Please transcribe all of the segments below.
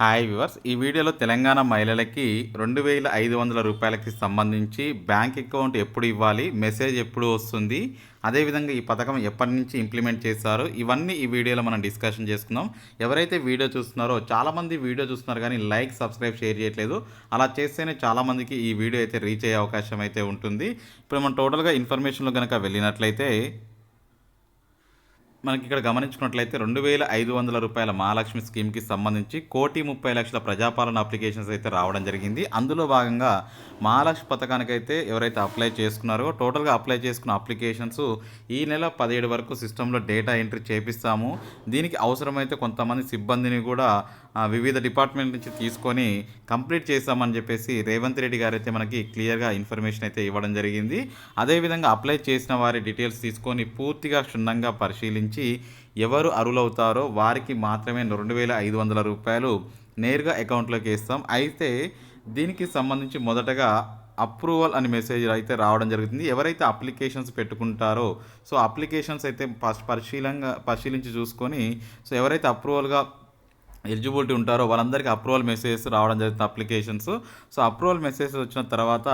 Hi viewers ఈ వీడియోలో తెలంగాణ మహిళలకి రెండు వేల ఐదు వందల రూపాయలకి సంబంధించి బ్యాంక్ అకౌంట్ ఎప్పుడు ఇవ్వాలి మెసేజ్ ఎప్పుడు వస్తుంది అదేవిధంగా ఈ పథకం ఎప్పటి నుంచి ఇంప్లిమెంట్ చేశారు ఇవన్నీ ఈ వీడియోలో మనం డిస్కషన్ చేసుకుందాం. ఎవరైతే వీడియో చూస్తున్నారో చాలామంది వీడియో చూస్తున్నారు కానీ లైక్ సబ్స్క్రైబ్ షేర్ చేయట్లేదు. అలా చేస్తేనే చాలామందికి ఈ వీడియో అయితే రీచ్ అయ్యే అవకాశం అయితే ఉంటుంది. ఇప్పుడు మనం టోటల్గా ఇన్ఫర్మేషన్లో కనుక వెళ్ళినట్లయితే మనకి ఇక్కడ గమనించుకున్నట్లయితే రెండు వేల ఐదు వందల రూపాయల మహాలక్ష్మి స్కీమ్కి సంబంధించి కోటి ముప్పై లక్షల ప్రజాపాలన అప్లికేషన్స్ అయితే రావడం జరిగింది. అందులో భాగంగా మహాలక్ష్మి పథకానికి అయితే ఎవరైతే అప్లై చేసుకున్నారో టోటల్గా అప్లై చేసుకున్న అప్లికేషన్స్ ఈ నెల పదిహేడు వరకు సిస్టంలో డేటా ఎంట్రీ చేపిస్తాము. దీనికి అవసరమైతే కొంతమంది సిబ్బందిని కూడా వివిధ డిపార్ట్మెంట్ నుంచి తీసుకొని కంప్లీట్ చేస్తామని చెప్పేసి రేవంత్ రెడ్డి గారు అయితే మనకి క్లియర్గా ఇన్ఫర్మేషన్ అయితే ఇవ్వడం జరిగింది. అదేవిధంగా అప్లై చేసిన వారి డీటెయిల్స్ తీసుకొని పూర్తిగా క్షుణ్ణంగా పరిశీలించి ఎవరు అరులవుతారో వారికి మాత్రమే రెండు వేల ఐదు వందల రూపాయలు నేరుగా అకౌంట్లోకి వేస్తాం అయితే దీనికి సంబంధించి మొదటగా అప్రూవల్ అని మెసేజ్ అయితే రావడం జరుగుతుంది. ఎవరైతే అప్లికేషన్స్ పెట్టుకుంటారో సో అప్లికేషన్స్ అయితే ప- పరిశీలంగా పరిశీలించి చూసుకొని సో ఎవరైతే అప్రూవల్గా ఎలిజిబిలిటీ ఉంటారో వాళ్ళందరికీ అప్రూవల్ మెసేజెస్ రావడం జరుగుతుంది అప్లికేషన్స్. సో అప్రూవల్ మెసేజ్ వచ్చిన తర్వాత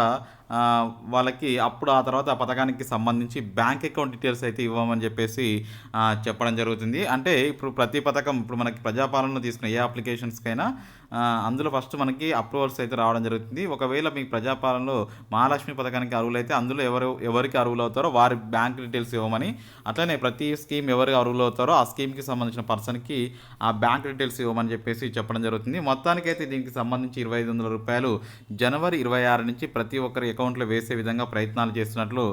వాళ్ళకి అప్పుడు ఆ తర్వాత ఆ పథకానికి సంబంధించి బ్యాంక్ అకౌంట్ డీటెయిల్స్ అయితే ఇవ్వమని చెప్పేసి చెప్పడం జరుగుతుంది. అంటే ఇప్పుడు ప్రతి పథకం ఇప్పుడు మనకి ప్రజాపాలనలో తీసుకున్న ఏ అప్లికేషన్స్కైనా అందులో ఫస్ట్ మనకి అప్రూవల్స్ అయితే రావడం జరుగుతుంది. ఒకవేళ మీకు ప్రజాపాలనలో మహాలక్ష్మి పథకానికి అర్హులైతే అందులో ఎవరు ఎవరికి అరువులు అవుతారో వారి బ్యాంక్ డీటెయిల్స్ ఇవ్వమని అట్లనే ప్రతి స్కీమ్ ఎవరికి అరువులు అవుతారో ఆ స్కీమ్కి సంబంధించిన పర్సన్కి ఆ బ్యాంక్ డీటెయిల్స్ ఇవ్వమని చెప్పేసి చెప్పడం జరుగుతుంది. మొత్తానికైతే దీనికి సంబంధించి ఇరవై ఐదు వందల రూపాయలు జనవరి ఇరవై ఆరు నుంచి ప్రతి ఒక్కరి అకౌంట్లో వేసే విధంగా ప్రయత్నాలు చేస్తున్నట్లు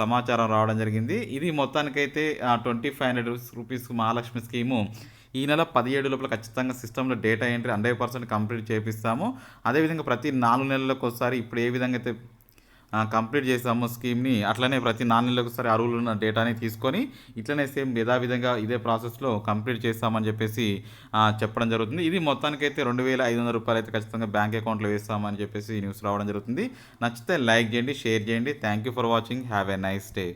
సమాచారం రావడం జరిగింది. ఇది మొత్తానికైతే twenty five hundred rupees Mahalakshmi scheme. ఈ నెల పదిహేడు లోపల ఖచ్చితంగా సిస్టంలో data entry hundred percent complete చేపిస్తాము. అదేవిధంగా ప్రతి నాలుగు నెలలకు ఒకసారి ఇప్పుడు ఏ విధంగా అయితే కంప్లీట్ చేసాము స్కీమ్ని. అట్లనే ప్రతి నాలుగు నెలలకు అరువులు ఉన్న డేటాని తీసుకొని ఇట్లనే సేమ్ యథావిధంగా ఇదే ప్రాసెస్లో కంప్లీట్ చేస్తామని చెప్పేసి చెప్పడం జరుగుతుంది. ఇది మొత్తానికైతే రెండు వేల ఐదు వందల రూపాయలు అయితే ఖచ్చితంగా బ్యాంక్ అకౌంట్లో వేస్తామని చెప్పేసి న్యూస్ రావడం జరుగుతుంది. నచ్చితే లైక్ చేయండి షేర్ చేయండి. Thank you for watching. Have a nice day.